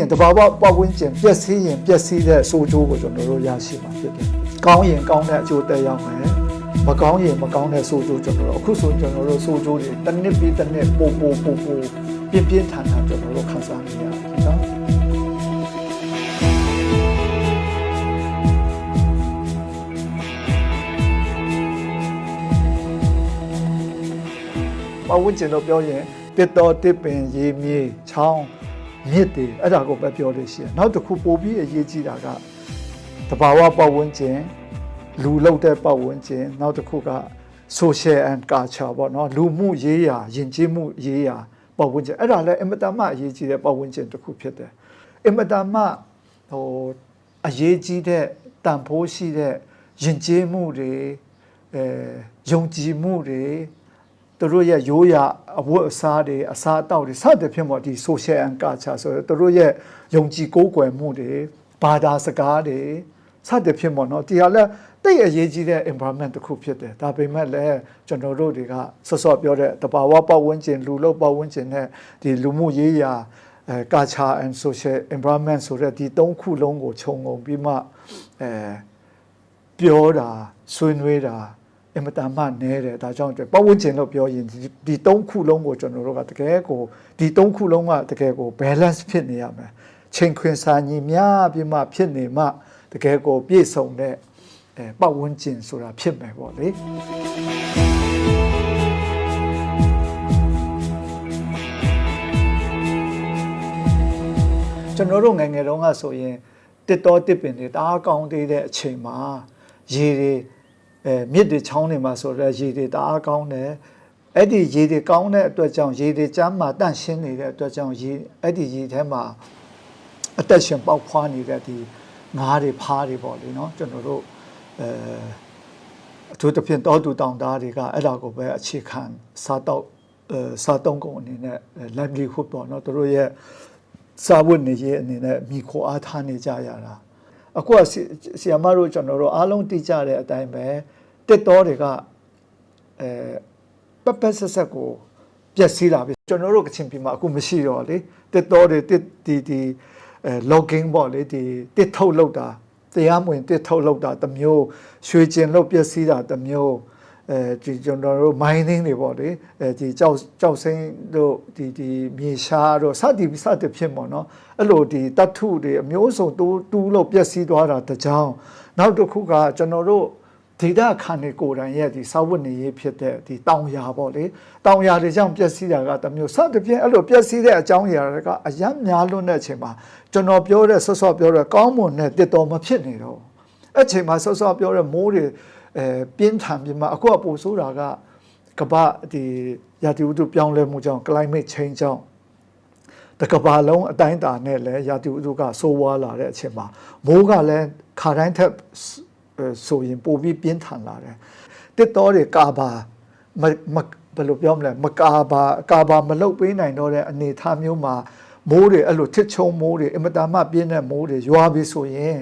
ရင်တဘာဝပတ်ဝန်းကျင်ပျက်စီးရင်ပျက်စီးတဲ့ဆိုးကျိုးကိုကျွန်တော်တို့ရရှိမှာဖြစ်တယ်။ကောင်းရင်ကောင်းတဲ့အကျိုးသက်ရောက်မယ်။မကောင်းရင်မကောင်းတဲ့ဆိုးကျိုးကျွန်တော်တို့အခုဆိုကျွန်တော်တို့ဆိုးကျိုးတွေတစ်နှစ်ပြီးတစ်နှစ်ပိုပိုပိုပိုပြင်းပြင်းထန်ထန်ကျွန်တော်တို့ခံစားနေရတယ်နော်။ပတ်ဝန်းကျင်လို့ပြောရင်တစ်တော်တစ်ပင်ရေမြေချောင်း မြစ်တွေအဲ့ဒါကိုပဲပြောလို့ရှိရင်နောက်တစ်ခုပို့ပြီးအရေးကြီးတာကတဘာဝပတ်ဝန်းကျင်လူလောက်တဲ့ပတ်ဝန်းကျင်နောက်တစ်ခုက social and culture ပေါ့နော်လူမှုရေးရာယဉ်ကျေးမှုရေးရာပတ်ဝန်းကျင်အဲ့ဒါလည်းအင်မတန်မှအရေးကြီးတဲ့ပတ်ဝန်းကျင်တစ်ခုဖြစ်တယ်အင်မတန်မှဟိုအရေးကြီးတဲ့တန်ဖိုးရှိတဲ့ယဉ်ကျေးမှုတွေအဲယုံကြည်မှုတွေ သူတို့ရဲ့ရိုးရာအဝတ်အစားတွေအစားအသောက်တွေစသဖြင့်ပေါ့ဒီ social and culture ဆိုတော့သူတို့ရဲ့ယုံကြည်ကိုးကွယ်မှုတွေဘာသာစကားတွေစသဖြင့်ပေါ့နော်ဒီဟာလည်းတိတ်အရေးကြီးတဲ့ environment တစ်ခုဖြစ်တယ်ဒါပေမဲ့လည်းကျွန်တော်တို့တွေကဆော့ဆော့ပြောတဲ့တဘာဝပတ်ဝန်းကျင်လူလို့ပတ်ဝန်းကျင်နဲ့ဒီလူမှုရေးရာအဲ culture and social environment ဆိုတဲ့ဒီသုံးခုလုံးကိုခြုံငုံပြီးမှအဲပြောတာဆွေးနွေးတာ အင်မတန်မှနဲတယ်ဒါကြောင့်အတွက်ပတ်ဝန်းကျင်လို့ပြောရင်ဒီဒီသုံးခုလုံးကိုကျွန်တော်တို့ကတကယ်ကိုဒီသုံးခုလုံးကတကယ်ကို balance ဖြစ်နေရမယ်ချိန်ခွင်စာညီမျှပြီးမှဖြစ်နေမှတကယ်ကိုပြည့်စုံတဲ့အဲပတ်ဝန်းကျင်ဆိုတာဖြစ်မယ်ပေါ့လေကျွန်တော်တို့ငယ်ငယ်တုန်းကဆိုရင်တစ်တော်တစ်ပင်တွေတအားကောင်းသေးတဲ့အချိန်မှာရေတွေ အဲမြစ်တွေချောင်းတွေမှာဆိုတော့ရေတွေတအားကောင်းတယ်အဲ့ဒီရေတွေကောင်းတဲ့အတွက်ကြောင့်ရေတွေကျမ်းမှာတန့်ရှင်းနေတဲ့အတွက်ကြောင့်ရေအဲ့ဒီရေထဲမှာအသက်ရှင်ပေါက်ဖွားနေတဲ့ဒီငါးတွေဖားတွေပေါ့လေနော်ကျွန်တော်တို့အဲအထူးသဖြင့်တောတူတောင်သားတွေကအဲ့ဒါကိုပဲအခြေခံစားတော့အဲစားတုံးကုန်အနေနဲ့ livelihood ပေါ့နော်သူတို့ရဲ့စာဝတ်နေရေးအနေနဲ့မိခိုအားထားနေကြရတာ အခုကဆီယမတို့ကျွန်တော်တို့အားလုံးသိကြတဲ့အတိုင်းပဲတစ်တော်တွေကအဲပပဆက်ဆက်ကိုပျက်စီးလာပြီကျွန်တော်တို့ကချင်ပြည်မှာအခုမရှိတော့လေတစ်တော်တွေတစ်ဒီဒီအဲ logging ပေါ့လေဒီတစ်ထုတ်လောက်တာတရားမဝင်တစ်ထုတ်လောက်တာတစ်မျိုးရွှေကျင်လောက်ပျက်စီးတာတစ်မျိုး အဲဒီကျွန်တော်တို့ mining တွေပေါ့လေအဲဒီကြောက်ကြောက်စိမ်းတို့ဒီဒီမြေရှားတို့စသည်စသည်ဖြစ်ပေါ့နော်အဲ့လိုဒီတတ်ထုတွေအမျိုးစုံတူးတူးလို့ပျက်စီးသွားတာတကြောင်နောက်တစ်ခုကကျွန်တော်တို့ဒေတာခန်တွေကိုယ်တိုင်ရဲ့ဒီစာဝတ်နေရေးဖြစ်တဲ့ဒီတောင်ယာပေါ့လေတောင်ယာတွေကြောင့်ပျက်စီးတာကတစ်မျိုးစသဖြင့်အဲ့လိုပျက်စီးတဲ့အကြောင်းအရာတွေကအယမ်းများလွန်းတဲ့အချိန်မှာကျွန်တော်ပြောတဲ့ဆော့ဆော့ပြောတဲ့ကောင်းမွန်တဲ့တစ်တော်မဖြစ်နေတော့အဲ့ချိန်မှာဆော့ဆော့ပြောတဲ့မိုးတွေ အဲပြင်းထန်ပြီးမှအခုအပူဆိုးတာကကမ္ဘာဒီရာသီဥတုပြောင်းလဲမှုကြောင့် climate change ကြောင့်တကဘာလုံးအတိုင်းအတာနဲ့လည်းရာသီဥတုကဆိုးဝါးလာတဲ့အချိန်မှာမိုးကလည်းခါတိုင်းထက်ဆိုရင်ပိုပြီးပြင်းထန်လာတယ်တစ်တော်တွေကာဘာမမဘယ်လိုပြောမလဲမကာဘာကာဘာမလုတ်ပေးနိုင်တော့တဲ့အနေအထားမျိုးမှာမိုးတွေအဲ့လိုထစ်ချုံမိုးတွေအင်မတန်မှပြင်းတဲ့မိုးတွေရွာပြီးဆိုရင်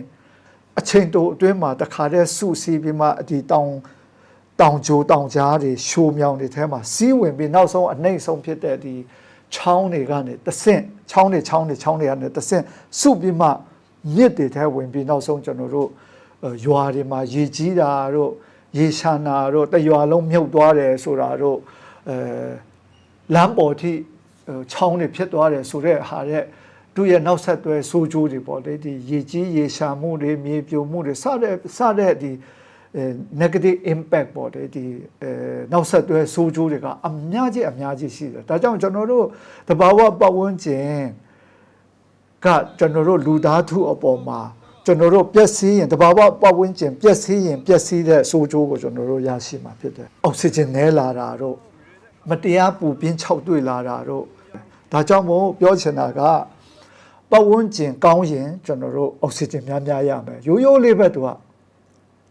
အချိန်တိုအတွင်းမှာတခါတည်းစုစည်းပြီးမှဒီတောင်တောင်ကြိုတောင်ကြားတွေရှိုးမြောင်တွေထဲမှာစီးဝင်ပြီးနောက်ဆုံးအနှိမ့်ဆုံးဖြစ်တဲ့ဒီချောင်းတွေကနေတဆင့်ချောင်းတွေချောင်းတွေချောင်းတွေကနေတဆင့်စုပြီးမှမြစ်တွေထဲဝင်ပြီးနောက်ဆုံးကျွန်တော်တို့ရွာတွေမှာရေကြီးတာတို့ရေရှာနာတို့တရွာလုံးမြုပ်သွားတယ်ဆိုတာတို့အဲလမ်းပေါ်ထိချောင်းတွေဖြစ်သွားတယ်ဆိုတဲ့ဟာတဲ့ သူရဲ့နောက်ဆက်တွဲဆိုးကျိုးတွေပေါ့လေဒီရေကြီးရေရှာမှုတွေမြေပြိုမှုတွေစတဲ့စတဲ့ဒီ negative impact ပေါ့လေဒီအဲနောက်ဆက်တွဲဆိုးကျိုးတွေကအများကြီးအများကြီးရှိတယ်ဒါကြောင့်ကျွန်တော်တို့တဘာဝပတ်ဝန်းကျင်ကကျွန်တော်တို့လူသားထုအပေါ်မှာကျွန်တော်တို့ပျက်စီးရင်တဘာဝပတ်ဝန်းကျင်ပျက်စီးရင်ပျက်စီးတဲ့ဆိုးကျိုးကိုကျွန်တော်တို့ရရှိမှာဖြစ်တယ်အောက်ဆီဂျင်နည်းလာတာတို့မတရားပူပြင်းခြောက်တွေ့လာတာတို့ဒါကြောင့်မို့ပြောချင်တာက ပတ်ဝန်းကျင်ကောင်းရင်ကျွန်တော်တို့အောက်ဆီဂျင်များများရမယ်ရိုးရိုးလေးပဲသူက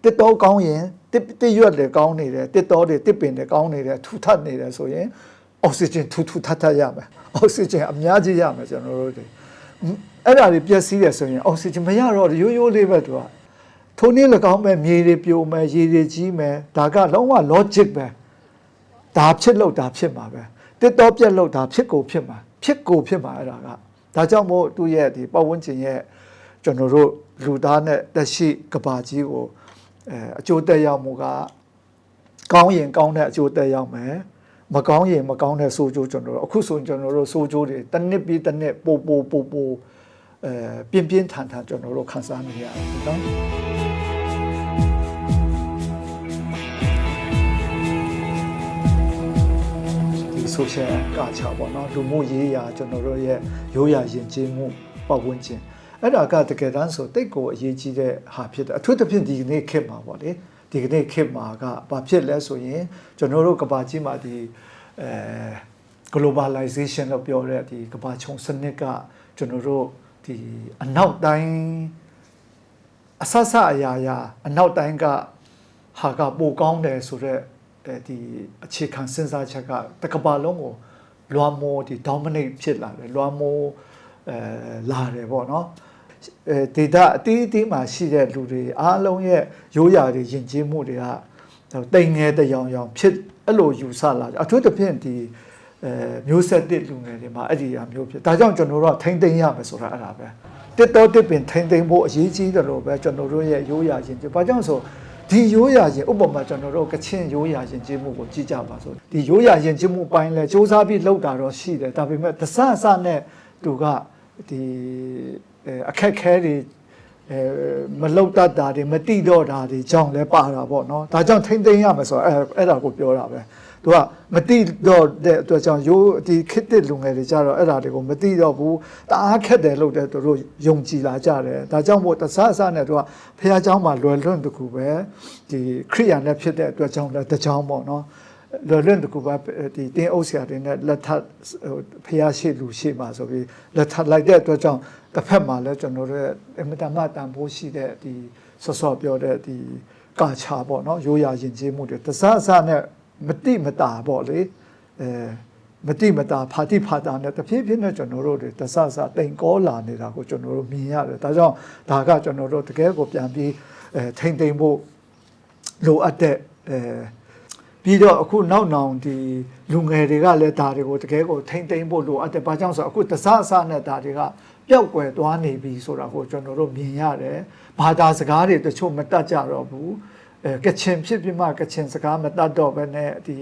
တစ်တော်ကောင်းရင်တစ်တစ်ရွက်တွေကောင်းနေတယ်တစ်တော်တွေတစ်ပင်တွေကောင်းနေတယ်ထူထပ်နေတယ်ဆိုရင်အောက်ဆီဂျင်ထူထူထပ်ထပ်ရမယ်အောက်ဆီဂျင်အများကြီးရမယ်ကျွန်တော်တို့တွေအဲ့ဒါတွေပျက်စီးတယ်ဆိုရင်အောက်ဆီဂျင်မရတော့ရိုးရိုးလေးပဲသူကထိုနည်း၎င်းပဲမြေတွေပြိုမယ်ရေတွေကြီးမယ်ဒါကလုံးဝ logic ပဲဒါဖြစ်လို့ဒါဖြစ်မှာပဲတစ်တော်ပြက်လို့ဒါဖြစ်ကိုဖြစ်မှာဖြစ်ကိုဖြစ်မှာအဲ့ဒါက ဒါဒါကြောင့်မို့သူ့ရဲ့ဒီပတ်ဝန်းကျင်ရဲ့ကျွန်တော်တို့လူသားနဲ့တက်ရှိကဘာကြီးကိုအဲအကျိုးတက်ရောက်မှုကကောင်းရင်ကောင်းတဲ့အကျိုးတက်ရောက်မယ်မကောင်းရင်မကောင်းတဲ့ဆိုးကျိုးကျွန်တော်တို့အခုဆိုရင်ကျွန်တော်တို့ဆိုးကျိုးတွေတစ်နှစ်ပြီးတစ်နှစ်ပိုပိုပိုပိုအဲပြင်းပြင်းထန်ထန်ကျွန်တော်တို့ခံစားနေရတယ်နော် social ကချပေါ့နော်လူမှုရေးရာကျွန်တော်တို့ရဲ့ရိုးရာယဉ်ကျေးမှုပတ်ဝန်းကျင်အဲ့ဒါကတကယ်တမ်းဆိုတိတ်ကိုအရေးကြီးတဲ့ဟာဖြစ်တယ်အထူးသဖြင့်ဒီကနေ့ခေတ်မှာပေါ့လေဒီကနေ့ခေတ်မှာကဘာဖြစ်လဲဆိုရင်ကျွန်တော်တို့ကဘာကြီးမှာဒီအဲ globalization လို့ပြောတဲ့ဒီကဘာချုံစနစ်ကကျွန်တော်တို့ဒီအနောက်တိုင်းအဆဆအရာရာအနောက်တိုင်းကဟာကပိုကောင်းတယ်ဆိုတော့ အဲဒီအခြေခံစဉ်းစားချက်ကတကဘာလုံးကိုလွှမ်းမိုးဒီ dominate ဖြစ်လာတယ်လွှမ်းမိုးအဲလာတယ်ပေါ့နော်အဲဒေတာအတီးအတီးမှာရှိတဲ့လူတွေအားလုံးရဲ့ရိုးရာတွေယဉ်ကျေးမှုတွေကတိမ်ငယ်တရောင်ရောင်ဖြစ်အဲ့လိုယူဆလာတယ်အထူးသဖြင့်ဒီအဲမျိုးဆက်တစ်လူငယ်တွေမှာအဲ့ဒီအမျိုးဖြစ်ဒါကြောင့်ကျွန်တော်တို့ကထိမ့်သိမ်းရမယ်ဆိုတာအဲ့ဒါပဲတစ်တော်တစ်ပင်ထိမ့်သိမ်းဖို့အရေးကြီးတယ်လို့ပဲကျွန်တော်တို့ရဲ့ရိုးရာယဉ်ကျေးဘာကြောင့်ဆို ဒီရိုးရာရင်ဥပမာကျွန်တော်တို့ကချင်ရိုးရာယဉ်ကျေးမှုကိုကြည့်ကြပါစို့ဒီရိုးရာယဉ်ကျေးမှုပိုင်းလဲစူးစမ်းပြီးလောက်တာတော့ရှိတယ်ဒါပေမဲ့တဆအဆနဲ့သူကဒီအဲအခက်ခဲတွေအဲမလောက်တတ်တာတွေမတိတော့တာတွေကြောင့်လဲပါတာပေါ့နော်ဒါကြောင့်ထိမ့်သိမ်းရမယ်ဆိုတော့အဲအဲ့ဒါကိုပြောတာပဲ သူကမတိတော့တဲ့အတွက်ကြောင့်ရိုးဒီခစ်တစ်လူငယ်တွေကြတော့အဲ့ဒါတွေကိုမတိတော့ဘူးတအားခက်တယ်လို့တဲ့သူတို့ယုံကြည်လာကြတယ်ဒါကြောင့်မို့တဆအဆနဲ့သူကဖះเจ้าမှာလွယ်လွန့်တကူပဲဒီခရိယာနဲ့ဖြစ်တဲ့အတွက်ကြောင့်လဲတကြောင်ပေါ့နော် လွယ်လွန့်တကူပါဒီတင်းအုပ်ဆရာတွေနဲ့လက်ထပ်ဖျားရှိလူရှိမှာဆိုပြီးလက်ထပ်လိုက်တဲ့အတွက်ကြောင့်တစ်ဖက်မှာလည်းကျွန်တော်တို့ရဲ့အမတမတန်ဖိုးရှိတဲ့ဒီဆော့ဆော့ပြောတဲ့ဒီကာချာပေါ့နော်ရိုးရာယဉ်ကျေးမှုတွေတစားအစားနဲ့ မတိမတာပေါ့လေအဲမတိမတာဖာတိဖာတာနဲ့တဖြည်းဖြည်းနဲ့ကျွန်တော်တို့တွေတဆဆတိမ်ကောလာနေတာကိုကျွန်တော်တို့မြင်ရတယ်ဒါကြောင့်ဒါကကျွန်တော်တို့တကယ်ကိုပြန်ပြီးအဲထိမ့်သိမ့်ဖို့လိုအပ်တဲ့အဲပြီးတော့အခုနောက်နောင်ဒီလူငယ်တွေကလည်းဒါတွေကိုတကယ်ကိုထိမ့်သိမ့်ဖို့လိုအပ်တယ်။ဘာကြောင့်ဆိုတော့အခုတစအစနဲ့ဒါတွေကပျောက်ကွယ်သွားနေပြီဆိုတာကိုကျွန်တော်တို့မြင်ရတယ်။ဘာသာစကားတွေတချို့မတတ်ကြတော့ဘူး။အဲ ကချင်ဖြစ်ပြီးမှကချင်စကားမတတ်တော့ဘဲနဲ့ဒီ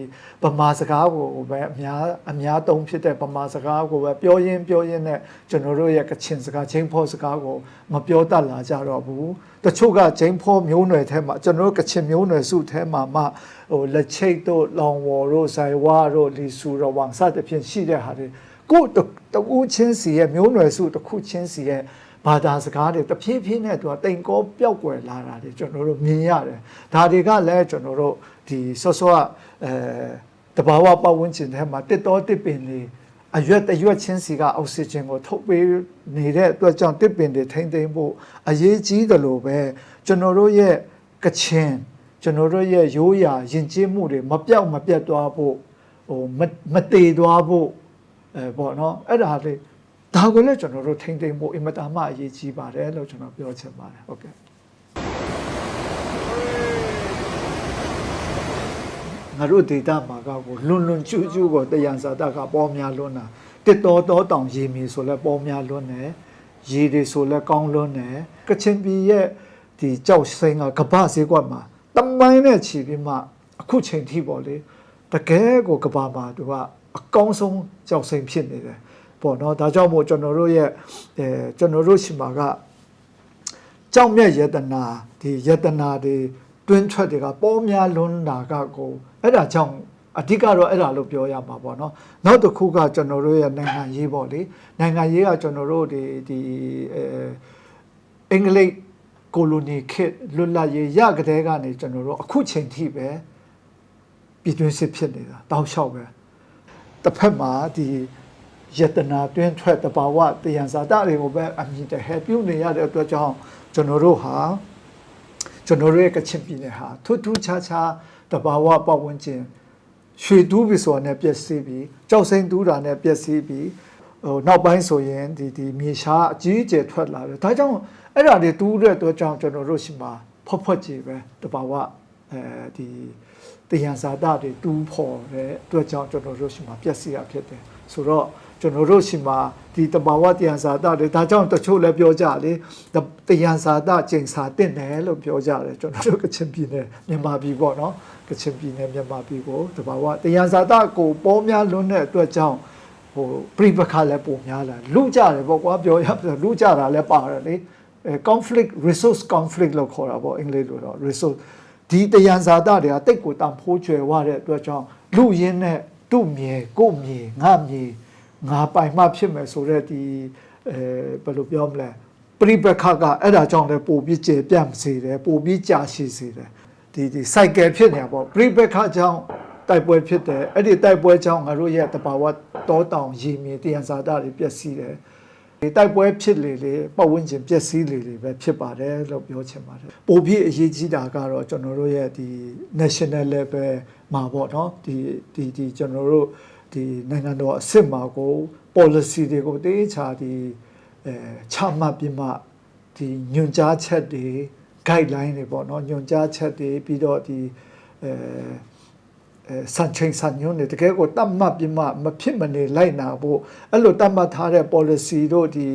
ဗမာစကားကိုပဲအများအများသုံးဖြစ်တဲ့ဗမာစကားကိုပဲပြောရင်းပြောရင်းနဲ့ကျွန်တော်တို့ရဲ့ကချင်စကားချင်းဖောစကားကိုမပြောတတ်လာကြတော့ဘူး။တချို့ကချင်းဖောမျိုးနွယ်ထဲမှာကျွန်တော်တို့ကချင်မျိုးနွယ်စုထဲမှာမှဟိုလက်ချိတ်တို့လောင်ဝေါ်တို့ဇိုင်ဝါတို့လီဆူရဝမ်စသဖြင့်ရှိတဲ့ဟာတွေကိုယ်တကူချင်းစီရဲ့မျိုးနွယ်စုတစ်ခုချင်းစီရဲ့ ဘာသာစကားတွေတဖြည်းဖြည်းနဲ့သူကတိမ်ကောပျောက်ကွယ်လာတာတွေကျွန်တော်တို့မြင်ရတယ်ဒါတွေကလည်းကျွန်တော်တို့ဒီဆော့ဆော့အဲတဘာဝပတ်ဝန်းကျင်ထဲမှာတစ်တော်တစ်ပင်တွေအရွက်တရွက်ချင်းစီကအောက်ဆီဂျင်ကိုထုတ်ပေးနေတဲ့အတွက်ကြောင့်တစ်ပင်တွေထိမ့်သိမ်းဖို့အရေးကြီးတယ်လို့ပဲကျွန်တော်တို့ရဲ့ကချင်ကျွန်တော်တို့ရဲ့ရိုးရာယဉ်ကျေးမှုတွေမပြောက်မပြတ်သွားဖို့ဟိုမမတည်သွားဖို့အဲပေါ့နော်အဲ့ဒါလေး ဒါကိုလည်းကျွန်တော်တို့ထိမ့်သိမ့်ဖို့အင်မတန်မှအရေးကြီးပါတယ်လို့ကျွန်တော်ပြောချင်ပါတယ်ဟုတ်ကဲ့ငါတို့ဒေတာမှာကကိုလွန်လွန်ကျူးကျူးကိုတယံဇာတကပေါ်များလွန်းတာတစ်တော်တော်တောင်ရေမီဆိုလဲပေါ်များလွန်းတယ်ရေတွေဆိုလဲကောင်းလွန်းတယ်ကချင်ပြည်ရဲ့ဒီကြောက်စိန်ကကပ္ပဈေးကွက်မှာတမိုင်းနဲ့ခြီးပြီးမှအခုချိန်ထိပေါ့လေတကယ်ကိုကပ္ပမှာသူကအကောင်းဆုံးကြောက်စိန်ဖြစ်နေတယ် ပေါ့နော်ဒါကြောင့်မို့ကျွန်တော်တို့ရဲ့အဲကျွန်တော်တို့ရှိမှာကကြောက်မြတ်ယတနာဒီယတနာတွေတွင်းထွက်တွေကပေါ်များလွန်းတာကကိုအဲ့ဒါကြောင့်အဓိကတော့အဲ့ဒါလို့ပြောရမှာပေါ့နော်နောက်တစ်ခုကကျွန်တော်တို့ရဲ့နိုင်ငံရေးပေါ့လေနိုင်ငံရေးကကျွန်တော်တို့ဒီဒီအဲအင်္ဂလိပ်ကိုလိုနီခေတ်လွတ်လပ်ရေးရကတဲ့ကနေကျွန်တော်တို့အခုချိန်ထိပဲပြည်တွင်းစစ်ဖြစ်နေတာတောက်လျှောက်ပဲတစ်ဖက်မှာဒီ ယတနာတွင်းထွက်တဘာဝတယံဇာတတွေကိုပဲအမြင်တဟဲပြုနေရတဲ့အတွက်ကြောင့်ကျွန်တော်တို့ဟာကျွန်တော်တို့ရဲ့ကချင်ပြည်နယ်ဟာထူးထူးခြားခြားတဘာဝပတ်ဝန်းကျင်ရွှေတူးပြီဆိုတာနဲ့ပြည့်စည်ပြီးကြောက်စိမ့်တူးတာနဲ့ပြည့်စည်ပြီးဟိုနောက်ပိုင်းဆိုရင်ဒီဒီမြေရှားအကြီးအကျယ်ထွက်လာတယ်ဒါကြောင့်အဲ့ဒါတွေတူးတဲ့အတွက်ကြောင့်ကျွန်တော်တို့ရှိမှာဖွက်ဖွက်ကြည့်ပဲတဘာဝအဲဒီ တယံဇာတတွေတူးဖို့တဲ့အတွက်ကြောင့်ကျွန်တော်တို့ရှိမှာပြည့်စည်ရဖြစ်တယ်ဆိုတော့ကျွန်တော်တို့ရှိမှာဒီတဘာဝတရားစာတတွေဒါကြောင့်တချို့လည်းပြောကြလေတရားစာတကျင့်စာတင်တယ်လို့ပြောကြတယ်ကျွန်တော်တို့ကချင်ပြည်နယ်မြန်မာပြည်ပေါ့နော်ကချင်ပြည်နယ်မြန်မာပြည်ကိုတဘာဝတရားစာတကိုပေါ်များလွန်းတဲ့အတွက်ကြောင့်ဟိုပြိပခါလည်းပုံများလာလူကြတယ်ပေါ့ကွာပြောရလူကြတာလည်းပါတယ်လေအဲ conflict resource conflict လို့ခေါ်တာပေါ့အင်္ဂလိပ်လိုတော့ resource ဒီတရားစာတတွေကတိတ်ကိုတန်ဖိုးကျွယ်ဝတဲ့အတွက်ကြောင့်လူရင်းနဲ့သူ့မြေကို့မြေငါမြေငါပိုင်မှဖြစ်မယ်ဆိုတော့ဒီအဲဘယ်လိုပြောမလဲပြိပခါကအဲ့ဒါကြောင့်လည်းပိုပြီးကျေပြန့်စေတယ်ပိုပြီးကြာရှည်စေတယ်ဒီဒီ cycle ဖြစ်နေတာပေါ့ပြိပခါကြောင့်တိုက်ပွဲဖြစ်တယ်အဲ့ဒီတိုက်ပွဲကြောင့်ငါတို့ရဲ့တဘာဝတောတောင်ရေမြေတရားစာတတွေပျက်စီးတယ်ဒီ တိုက်ပွဲဖြစ်လေလေပတ်ဝန်းကျင်ပျက်စီးလေလေပဲဖြစ်ပါတယ်လို့ပြောချင်ပါတယ်ပိုပြီးအရေးကြီးတာကတော့ကျွန်တော်တို့ရဲ့ဒီ national level မှာပေါ့နော်ဒီဒီဒီကျွန်တော်တို့ဒီနိုင်ငံတော်အစစ်မှာကို policy တွေကိုတေးချာဒီအဲချမှတ်ပြီးမှဒီညွန်ကြားချက်တွေ guideline တွေပေါ့နော်ညွန်ကြားချက်တွေပြီးတော့ဒီအဲအဲ စံချိန်စံညွှန်းတွေတကယ်ကိုတတ်မှတ်ပြီးမှမဖြစ်မနေလိုက်နာဖို့အဲ့လိုတတ်မှတ်ထားတဲ့ policy တို့ဒီ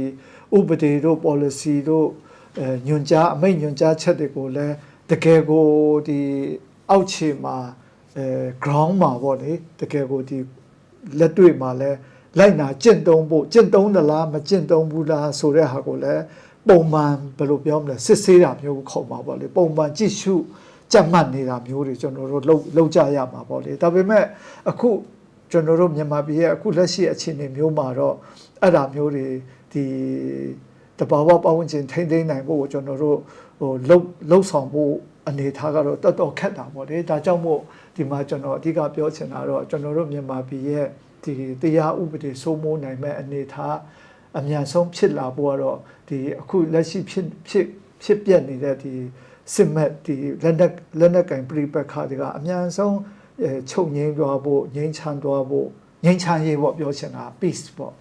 ဥပဒေတို့ policy တို့အဲညွန်ကြားအမိန့်ညွန်ကြားချက်တွေကိုလည်းတကယ်ကိုဒီအောက်ခြေမှာအဲ ground မှာပေါ့လေတကယ်ကိုဒီလက်တွေ့မှာလည်းလိုက်နာကျင့်သုံးဖို့ကျင့်သုံးသလားမကျင့်သုံးဘူးလားဆိုတဲ့ဟာကိုလည်းပုံမှန်ဘယ်လိုပြောမလဲစစ်ဆေးတာမျိုးခေါ်မှာပေါ့လေပုံမှန်ကြည့်ရှု ကြက်မှတ်နေတာမျိုးတွေကျွန်တော်တို့လှုပ်လှုပ်ကြရမှာပေါ့လေဒါပေမဲ့အခုကျွန်တော်တို့မြန်မာပြည်ရဲ့အခုလက်ရှိအခြေအနေမျိုးမှာတော့အဲ့ဒါမျိုးတွေဒီတဘာဝပတ်ဝန်းကျင်ထိမ့်သိမ်းနိုင်ဖို့ကိုကျွန်တော်တို့ဟိုလှုပ်လှုပ်ဆောင်ဖို့အနေထားကတော့တော်တော်ခက်တာပေါ့လေဒါကြောင့်မို့ဒီမှာကျွန်တော်အဓိကပြောချင်တာတော့ကျွန်တော်တို့မြန်မာပြည်ရဲ့ဒီတရားဥပဒေစိုးမိုးနိုင်မဲ့အနေထားအမြန်ဆုံးဖြစ်လာဖို့ကတော့ဒီအခုလက်ရှိဖြစ်ဖြစ်ဖြစ်ပြက်နေတဲ့ဒီ စစ်မက်ဒီလက်နက်လက်နက်ကင်ပြိပက္ခတွေကအများဆုံးအဲချုပ်ငိမ့်သွားဖို့ငိမ့်ချမ်းသွားဖို့ငိမ့်ချမ်းရေးပေါ့ပြောချင်တာ peace ပေါ့